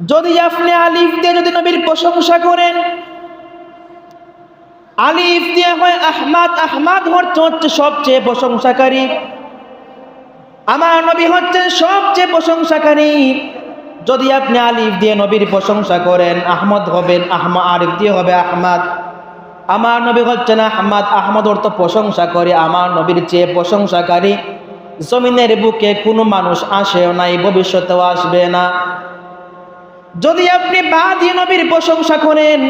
যদি আপনি আলিফ দিয়ে যদি নবীর প্রশংসা করেন, আলিফ দিয়ে হয় আহমাদ আহমাদ হচ্ছে হচ্ছে সবচেয়ে প্রশংসাকারী। আমার নবী হচ্ছেন সবচেয়ে প্রশংসাকারী। যদি আপনি আলিফ দিয়ে নবীর প্রশংসা করেন, আহমদ হবেন আহমদ আরিফ দিয়ে হবে আহমাদ। আমার নবী হচ্ছেন আহমাদ, আহমদ অর্থ প্রশংসা করে, আমার নবীর চেয়ে প্রশংসাকারী। জমিনের বুকে কোনো মানুষ আসেও নাই, ভবিষ্যতেও আসবে না। যদি আপনি বা দিয়ে নবীর প্রশংসা করেন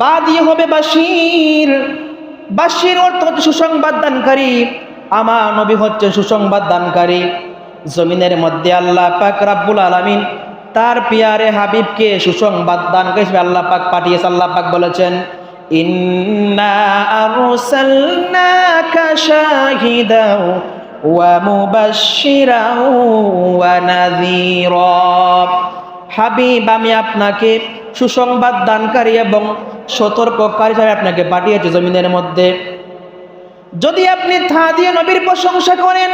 বা দিয়ে হবে বাসির বাসির অর্থ হচ্ছে সুসংবাদ দানকারী। আমার নবী হচ্ছে সুসংবাদ দানকারী। জমিনের মধ্যে আল্লাহ পাক রাব্বুল আলামিন তার পিয়ারে হাবিবকে সুসংবাদ দান হিসেবে আল্লাহ পাক পাঠিয়েছে। আল্লাহ পাক বলেছেন, ইন্না আরসালনাকা শাহিদাও ওয়া মুবাশশিরাও ওয়া নাযীরা। হাবিব, আমি আপনাকে সুসংবাদ দানকারী এবং সতর্ককারী হিসাবে আপনাকে পাঠিয়েছি জমিনের মধ্যে। যদি আপনি থা দিয়ে নবীর প্রশংসা করেন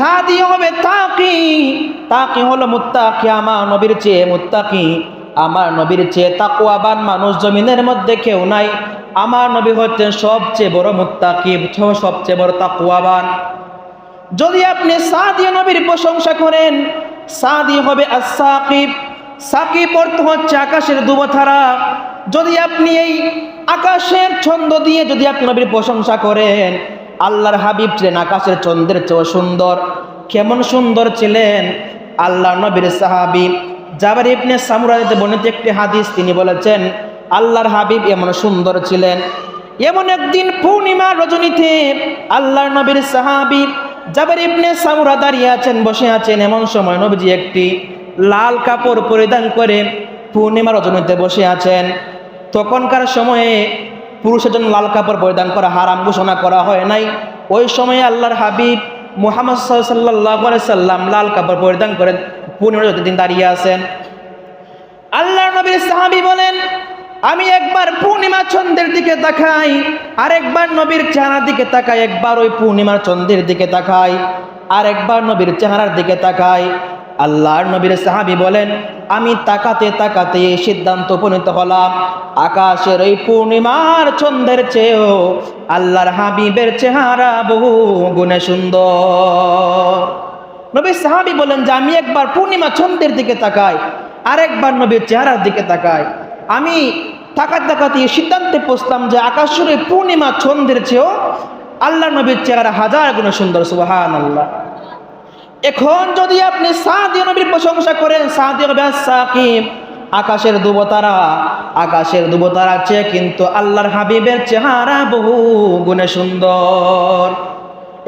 থা দিয়ে হবে তাকি। তাকি হলো মুত্তাকি, আমার নবীর চেয়ে মুত্তাকি। আমার নবীর চেয়ে তাকুয়াবান মানুষ জমিনের মধ্যে কেউ নাই। আমার নবী হচ্ছেন সবচেয়ে বড় মুত্তাকি সবচেয়ে বড় তাকুয়াবান যদি আপনি সা দিয়ে নবীর প্রশংসা করেন সা দিয়ে হবে আসাকিব সাকিব অর্থ হচ্ছে আকাশের দুবথারা যদি আপনি এই আকাশের ছন্দ দিয়ে যদি আপনি নবীর প্রশংসা করেন, আল্লাহর হাবিব ছিলেন আকাশের ছন্দের চেয়েও সুন্দর। কেমন সুন্দর ছিলেন? আল্লাহ নবীর সাহাবি জাবার ইবনে সামুরাইতে বর্ণিত একটি হাদিস তিনি বলেছেন, আল্লাহর হাবিব এমন সুন্দর ছিলেন। এমন একদিন পূর্ণিমা রজনীতে আল্লাহর নবীর সাহাবি জাবার ইবনে সামুরা দাঁড়িয়ে আছেন, বসে আছেন। এমন সময় নবীজি একটি লাল কাপড় পরিধান করে পূর্ণিমা রজনীতে বসে আছেন। তখনকার সময়ে পুরুষের জন্য লাল কাপড় পরিধান করা হারাম ঘোষণা করা হয় নাই। ওই সময়ে আল্লাহর হাবিব মুহাম্মদ সাল্লাহ সাল্লাম লাল কাপড় পরিধান করেন পূর্ণিমা তিনি দাঁড়িয়ে আছেন। আল্লাহ নবীর সাহাবি বলেন, আমি একবার পূর্ণিমা চন্দ্রের দিকে তাকাই, আরেকবার নবীর চেহারার দিকে তাকাই, একবার ওই পূর্ণিমার চন্দ্রের দিকে তাকাই আর একবার নবীর চেহারার দিকে তাকাই আল্লাহর নবীর সাহাবি বলেন, আমি তাকাতে তাকাতে সিদ্ধান্ত উপনীত হলাম। আকাশের ওই পূর্ণিমার চন্দ্রের চেয়েও আল্লাহর হাবিবের চেহারা বহু গুণে সুন্দর। নবী সাহাবি বলেন যে, আমি একবার পূর্ণিমা ছন্দের দিকে তাকাই, আরেকবার নবীর চেহারার দিকে তাকাই। আমি তাকাতে তাকাতে সিদ্ধান্তে পৌঁছলাম যে, আকাশের ওই পূর্ণিমা চন্দ্রের চেয়েও আল্লাহ নবীর চেহারা হাজার গুণে সুন্দর। সুবাহান আল্লাহ এখন যদি আপনি সাদিয়া নবীর প্রশংসা করেন, সাদিয়া সাকিব আকাশের দুবতারা আকাশের দুবতারা চেয়ে কিন্তু আল্লাহর হাবিবের চেহারা বহু গুণে সুন্দর।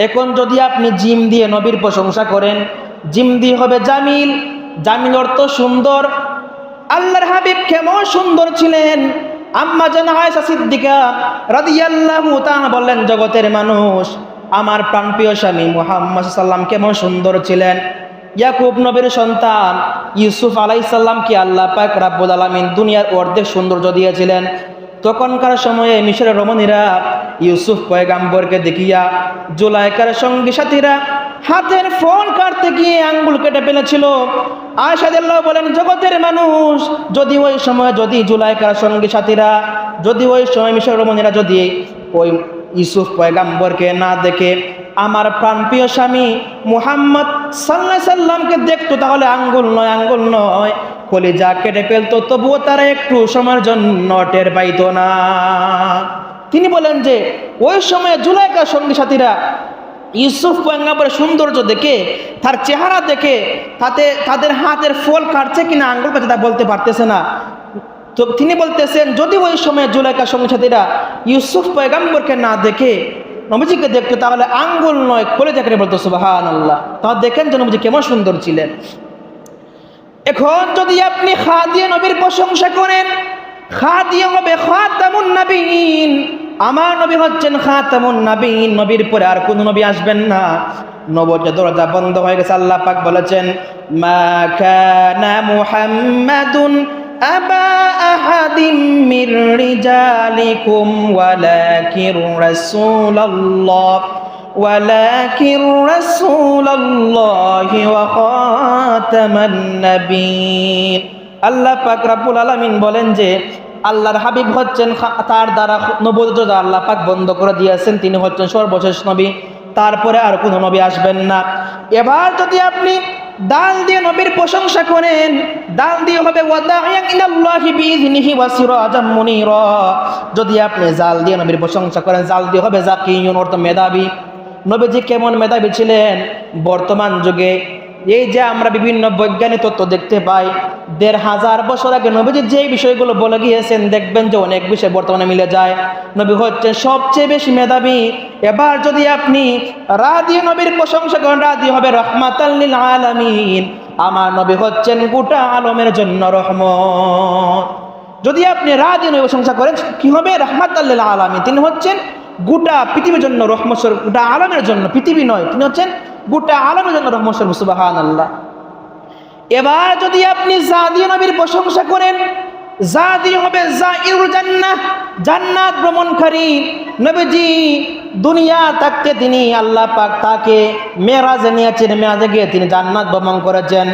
এখন যদি আপনি জিম দিয়ে নবীর প্রশংসা করেন, জিম দিয়ে হবে জামিল জামিল অর্থ সুন্দর। আল্লাহর হাবিব কেমন সুন্দর ছিলেন। আম্মা জান আয়েশা সিদ্দিকা রাদিয়াল্লাহু তাআলা বললেন, জগতের মানুষ আমার প্রাণপ্রিয় স্বামী মুহাম্মদ সাল্লাম কেমন সুন্দর ছিলেন। ইয়াকুব নবীর সন্তান ইউসুফ আলাইসাল্লামকে আল্লাহ পাক রাব্বুল আলামিন দুনিয়ার অর্ধেক সৌন্দর্য দিয়েছিলেন। তখনকার সময়ে মিশরের রমণীরা ইউসুফ পয়গাম্বরকে দেখিয়া জুলাইকার সঙ্গী সাথীরা হাতের ফোন কাটতে গিয়ে আঙ্গুল কেটে ফেলেছিল। আয়সাদুল্লাহ বলেন, জগতের মানুষ, যদি ওই সময়, যদি জুলাইকার সঙ্গী সাথীরা, যদি ওই সময় মিশর রমণীরা, যদি ওই ইউসুফ পয়গাম্বরকে না দেখে আমার প্রাণপ্রিয় স্বামী মুহাম্মদ সাল্লাহ সাল্লামকে দেখতো, তাহলে আঙ্গুল নয় আঙ্গুল নয়। কলিজা কেটে ফেলতো, তবুও তারা একটু সময়ের জন্য টের পাইতো না। তিনি বলেন যে, ওই সময় জুলাইকার সঙ্গী সাথীরা ইউসুফ পয়গাম্বরের সৌন্দর্য দেখে, তার চেহারা দেখে, তাতে তাদের হাতের ফল কাটছে কিনা, আঙ্গুল কাছে তা বলতে পারতেছে না। তো তিনি বলতেছেন, যদি ওই সময় জুলাইকার সঙ্গী সাথীরা ইউসুফ পয়গাম্বরকে না দেখে নবীজিকে দেখতো, তাহলে আঙ্গুল নয় খোলে দেখে বলতো সুবাহান আল্লাহ তাহলে দেখেন যে নবীজি কেমন সুন্দর ছিলেন। এখন যদি আপনি খা দিয়ে নবীর প্রশংসা করেন খা দিয়ে হবে খা তেমন নবীন আমার নবী হচ্ছেন খা তেমন নবীন নবীর পরে আর কোন নবী আসবেন না। নবজ দরজা বন্ধ হয়ে গেছে, আল্লাহ পাক বলেছেন, মা কানা মুহাম্মাদুন আবা আহাদিম মির রিজালিকুম ওয়ালাকির রাসূলুল্লাহ ولكن رسول الله وخاتم النبيين আল্লাহ পাক রাব্বুল আলামিন বলেন যে আল্লাহর হাবিব হচ্ছেন খা- তার দ্বারা নবুয়ত যা আল্লাহ পাক বন্ধ করে দিয়েছেন তিনি হচ্ছেন সর্বশেষ নবী তারপরে আর কোনো নবী আসবেন না এবার যদি আপনি দান দিয়ে নবীর প্রশংসা করেন। দান দিয়ে হবে যদি আপনি জাল দিয়ে নবীর প্রশংসা করেন, জাল দিয়ে হবে জাকি অর্থ মেধাবী। নবীজি কেমন মেধাবী ছিলেন? বর্তমান যুগে এই যে আমরা বিভিন্ন বৈজ্ঞানিক তত্ত্ব দেখতে পাই দেড় হাজার বছর আগে নবীজি যে বিষয়গুলো বলে গিয়েছেন, দেখবেন যে অনেক বিষয় বর্তমানে মিলে যায়। নবী হচ্ছেন সবচেয়ে বেশি মেধাবী। এবার যদি আপনি রাদি নবীর প্রশংসা করেন রাদি হবে রহমাতাল্লিল আলামিন। আমার নবী হচ্ছেন গোটা আলমের জন্য রহমত। যদি আপনি রাদি নবী প্রশংসা করেন, কি হবে? রহমাতাল্লিল আলামিন। তিনি হচ্ছেন গোটা পৃথিবীর জন্য রহমস্বর গোটা আলমের জন্য, পৃথিবী নয়, তিনি হচ্ছেন গোটা আলমের জন্য রহমস্বর সুবাহান আল্লাহ এবার যদি আপনি জাদি নবীর প্রশংসা করেন, জাদি হবে জান্নাত ভ্রমণকারী নবীজি, দুনিয়া তাকে তিনি আল্লাহ পাক তাকে মেরাজে নিয়েছেন, মেরাজে গিয়ে তিনি জান্নাত ভ্রমণ করেছেন।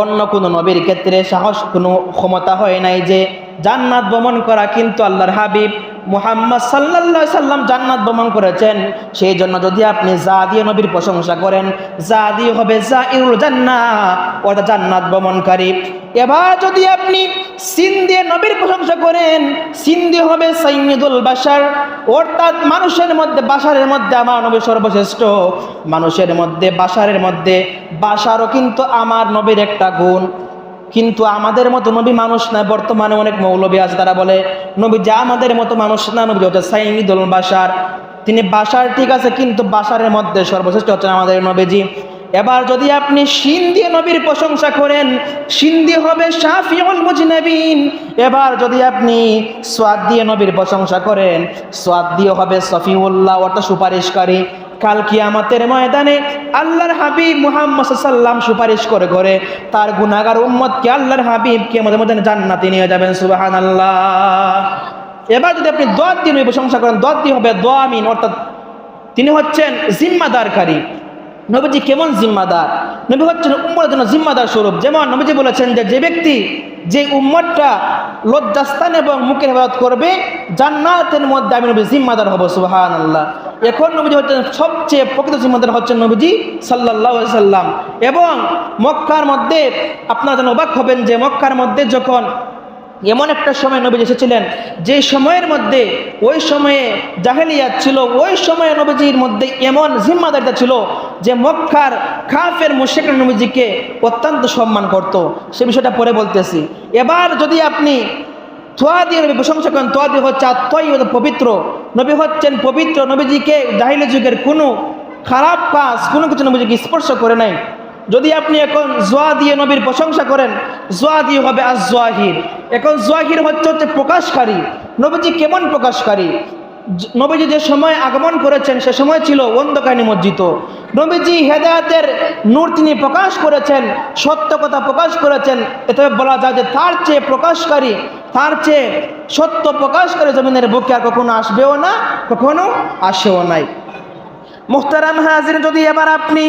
অন্য কোনো নবীর ক্ষেত্রে সাহস, কোনো ক্ষমতা হয় নাই যে জান্নাত ভ্রমণ করা কিন্তু আল্লাহর হাবিব মুহাম্মদ আলাইহি সাল্লাম জান্নাত ভ্রমণ করেছেন। সেই জন্য যদি আপনি দিয়ে নবীর প্রশংসা করেন দিয়ে হবে যা ইরুল জান্নাহ অর্থাৎ জান্নাত ভ্রমণকারী। এবার যদি আপনি সিন দিয়ে নবীর প্রশংসা করেন সিন দিয়ে হবে সাইয়্যিদুল বাসার অর্থাৎ মানুষের মধ্যে বাসারের মধ্যে আমার নবী সর্বশ্রেষ্ঠ। মানুষের মধ্যে বাসারের মধ্যে বাসারও কিন্তু আমার নবীর একটা গুণ। কিন্তু আমাদের মতো নবী মানুষ না, বর্তমানে অনেক মৌলবী আছে, তারা বলে, নবী যা আমাদের মতো মানুষ না, নবী হচ্ছে সাইমিদুল বাসার তিনি বাসার ঠিক আছে, কিন্তু বাসারের মধ্যে সর্বশ্রেষ্ঠ হচ্ছেন আমাদের নবীজি। এবার যদি আপনি সিন দিয়ে নবীর প্রশংসা করেন সিন দিয়ে হবে শাফিউল মুজনাবিন। এবার যদি আপনি সোয়াদ দিয়ে নবীর প্রশংসা করেন, সোয়াদ দিয়ে হবে সফিউল্লাহ, অর্থাৎ সুপারিশকারী। কাল কিয়ামতের ময়দানে আল্লাহর হাবিব মুহাম্মদ সাল্লাম সুপারিশ করে করে তার গুনাগার উম্মতকে আল্লাহর হাবিব কিয়ামতের ময়দানে জান্নাতে নিয়ে যাবেন সুবাহান আল্লাহ এবার যদি আপনি দোয়া দিয়ে নবী প্রশংসা করেন দোয়া দিয়ে হবে দোয়া আমিন, অর্থাৎ তিনি হচ্ছেন জিম্মাদারকারী। নবীজি কেমন জিম্মাদার? নবী হচ্ছেন উম্মতের জন্য জিম্মাদার স্বরূপ। যেমন নবীজি বলেছেন যে যে ব্যক্তি যে উম্মতটা লজ্জাস্থান এবং মুখের হেফাজত করবে, জান্নাতের মধ্যে আমি নবী জিম্মাদার হব সুবাহান আল্লাহ এখন নবীজি হচ্ছেন সবচেয়ে প্রকৃত জিম্মাদার হচ্ছেন নবীজি সাল্লাহ সাল্লাম এবং মক্কার মধ্যে আপনারা যেন অবাক হবেন যে মক্কার মধ্যে যখন এমন একটা সময় নবীজি এসেছিলেন, যে সময়ের মধ্যে, ওই সময়ে জাহেলিয়াত ছিল, ওই সময়ে নবীজির মধ্যে এমন জিম্মাদারিতা ছিল যে মক্কার খাফের মুশেক নবীজিকে অত্যন্ত সম্মান করত। সে বিষয়টা পরে বলতেছি। এবার যদি আপনি তোয়া দিয়ে নবী প্রশংসা করেন তোয়া হচ্ছে আত্মই পবিত্র। নবী হচ্ছেন পবিত্র, নবীজিকে জাহিলি যুগের কোনো খারাপ কাজ, কোনো কিছু নবীজিকে স্পর্শ করে নাই। যদি আপনি এখন জোয়া দিয়ে নবীর প্রশংসা করেন, জোয়া দিয়ে হবে আজ জোয়াহির এখন জোয়াহির হচ্ছে হচ্ছে প্রকাশকারী। নবীজি কেমন প্রকাশকারী? নবীজি যে সময় আগমন করেছেন, সে সময় ছিল অন্ধকার নিমজ্জিত। নবীজি হেদায়াতের নূর তিনি প্রকাশ করেছেন, সত্য কথা প্রকাশ করেছেন। এতে বলা যায় যে তার চেয়ে প্রকাশকারী, তার চেয়ে সত্য প্রকাশকারী জমিনের বুকে আর কখনো আসবেও না, কখনো আসেও নাই। মুখতারাম হাজির, যদি এবার আপনি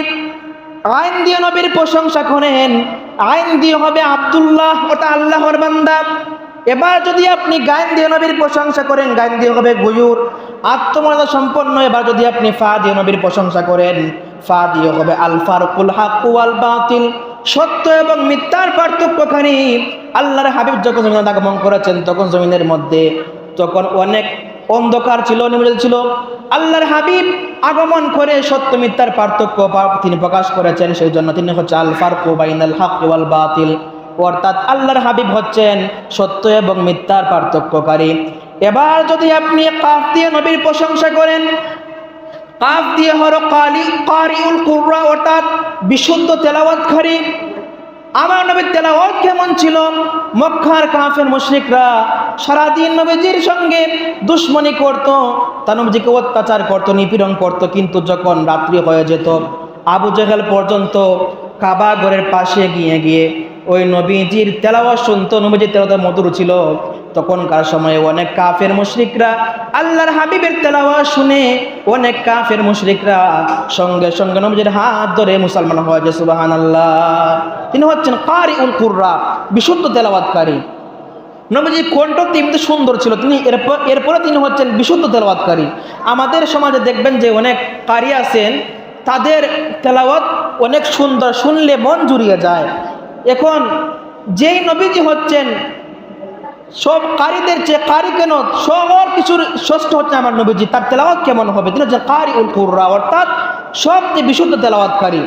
আইন দিয়ে নবীর প্রশংসা করেন। আইন দিয়ে হবে আব্দুল্লাহ, ওটা আল্লাহর বান্দা। এবার যদি আপনি গায়ন দিয়ে নবীর প্রশংসা করেন গায়ন দিয়ে হবে গুয়ুর। আত্মমর্যাদা সম্পন্ন, এবার যদি আপনি ফা দিয়ে নবীর প্রশংসা করেন, ফা দিয়ে হবে আল ফারুকুল হাক্কু আল বাতিল। সত্য এবং মিথ্যার পার্থক্যখানি আল্লাহর হাবিব যখন জমিনে আগমন করেছেন, তখন জমিনের মধ্যে তখন অনেক অন্ধকার ছিল নিমজ্জিত ছিল। আল্লাহর হাবিব আগমন করে সত্য মিথ্যার পার্থক্য তিনি প্রকাশ করেছেন, সেই জন্য তিনি হচ্ছে আল ফারকু বাইনাল হক ওয়াল বাতিল। অর্থাৎ আল্লাহর হাবিব হচ্ছেন সত্য এবং মিথ্যার পার্থক্যকারী। এবার যদি আপনি কাফ দিয়ে নবীর প্রশংসা করেন, কাফ দিয়ে হলো কালি কারিউল কুররা, অর্থাৎ বিশুদ্ধ তেলাওয়াতকারী আমার নবীর তেলাওয়াত কেমন ছিল? মক্কার কাফের মুশরিকরা সারাদিন নবীজির সঙ্গে দুশ্মনী করত, তা নবীজিকে অত্যাচার করত, নিপীড়ন করত, কিন্তু যখন রাত্রি হয়ে যেত, আবু জেহেল পর্যন্ত কাবা ঘরের পাশে গিয়ে গিয়ে ওই নবীজির তেলাওয়াত শুনতো। নবীজির তেলাওয়াত মধুর ছিল। তখনকার সময়ে অনেক কাফের মুশরিকরা আল্লাহর হাবিবের তেলাওয়া শুনে অনেক কাফের মুশরিকরা সঙ্গে সঙ্গে নবীজির হাত ধরে মুসলমান হয়েছে সুবাহান আল্লাহ তিনি হচ্ছেন কারি উল কুর্রা, বিশুদ্ধ তেলাওয়াতকারী। নবীজি কণ্ঠ কিন্তু সুন্দর ছিল। তিনি এরপর এরপরে তিনি হচ্ছেন বিশুদ্ধ তেলাওয়াতকারী। আমাদের সমাজে দেখবেন যে অনেক কারি আছেন, তাদের তেলাওয়াত অনেক সুন্দর, শুনলে মন জুড়িয়ে যায়। এখন যেই নবীজি হচ্ছেন সব কারিদের চেয়ে কারি কেন? সকল কিছুর ষষ্ঠ হচ্ছে আমার নবীজি। তার তেলাওয়াত কেমন হবে? তিনি হচ্ছেন কারি উল কুর্রা, অর্থাৎ সবচেয়ে বিশুদ্ধ তেলাওয়াতকারী।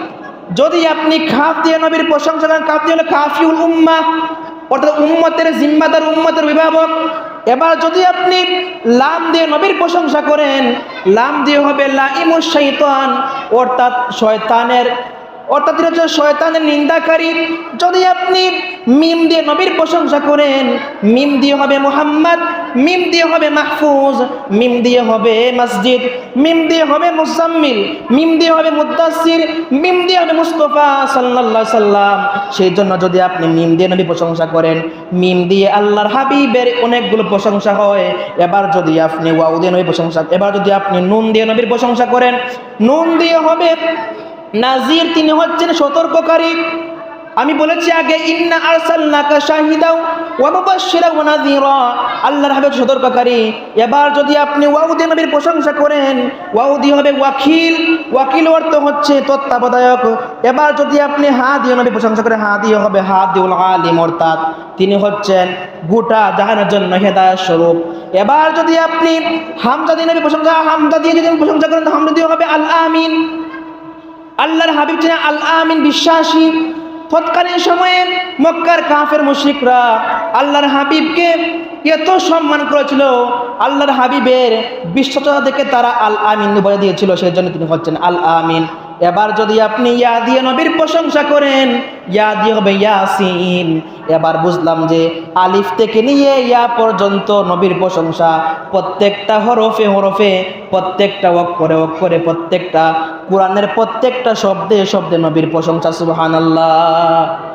যদি আপনি খাপ দিয়ে নবীর প্রশংসা করেন খাপ দিয়ে হলে কাফিউল উম্মা, অর্থাৎ উম্মতের জিম্মাদার, উম্মতের অভিভাবক। এবার যদি আপনি লাম দিয়ে নবীর প্রশংসা করেন, লাম দিয়ে হবে লাইমুস শৈতান অর্থাৎ শয়তানের অর্থাৎ হচ্ছে শয়তানের নিন্দাকারী। যদি আপনি মিম দিয়ে নবীর প্রশংসা করেন, মিম দিয়ে হবে মোহাম্মদ, মিম দিয়ে হবে মাহফুজ, মিম দিয়ে হবে মসজিদ, মিম দিয়ে হবে মুসাম্মিল মিম দিয়ে হবে মুদাসির মিম দিয়ে হবে মুস্তফা সাল্লাল্লাহু সাল্লাম। সেই জন্য যদি আপনি মিম দিয়ে নবী প্রশংসা করেন, মিম দিয়ে আল্লাহর হাবিবের অনেকগুলো প্রশংসা হয়। এবার যদি আপনি ওয়াউ দিয়ে নবীর প্রশংসা, এবার যদি আপনি নুন দিয়ে নবীর প্রশংসা করেন, নুন দিয়ে হবে নাজির, তিনি হচ্ছেন সতর্ককারী। আমি বলেছি আগে, ইন্না আরসালনাকা শাহিদাও ওয়া মুবাশশিরা ওয়া নাযীরা। আল্লাহর হাবিব সতর্ককারী। এবার যদি আপনি ওয়াউদি নবীর প্রশংসা করেন, ওয়াউদি হবে ওয়াকিল। ওয়াকিল অর্থ হচ্ছে তত্ত্বাবধায়ক। এবার যদি আপনি হা দিয়ে নবীর প্রশংসা করেন হা দিয়ে হবে হা দিউল আলিম অর্থাৎ তিনি হচ্ছেন গোটা জাহানের জন্য হেদায়ত স্বরূপ। এবার যদি আপনি হামজা নবী প্রশংসা, হামজা দিয়ে যদি প্রশংসা করেন হামজা দিয়ে হবে আল আমিন। আল্লাহর হাবিব ছিলেন আল আমিন বিশ্বাসী। তৎকালীন সময়ে মক্কার কাফের মুশরিকরা আল্লাহর হাবিবকে এত সম্মান করেছিল, আল্লাহর হাবিবের বিশ্বতা থেকে তারা আল আমিন বলে দিয়েছিল সেই জন্য তিনি হচ্ছেন আল আমিন এবার যদি আপনি ইয়া দিয়ে নবীর প্রশংসা করেন, ইয়া দিয়ে হবে ইয়াসিন। এবার বুঝলাম যে আলিফ থেকে নিয়ে ইয়া পর্যন্ত নবীর প্রশংসা প্রত্যেকটা হরফে হরফে, প্রত্যেকটা অক্ষরে অক্ষরে, প্রত্যেকটা কোরআনের প্রত্যেকটা শব্দে শব্দে নবীর প্রশংসা সুবহানাল্লাহ।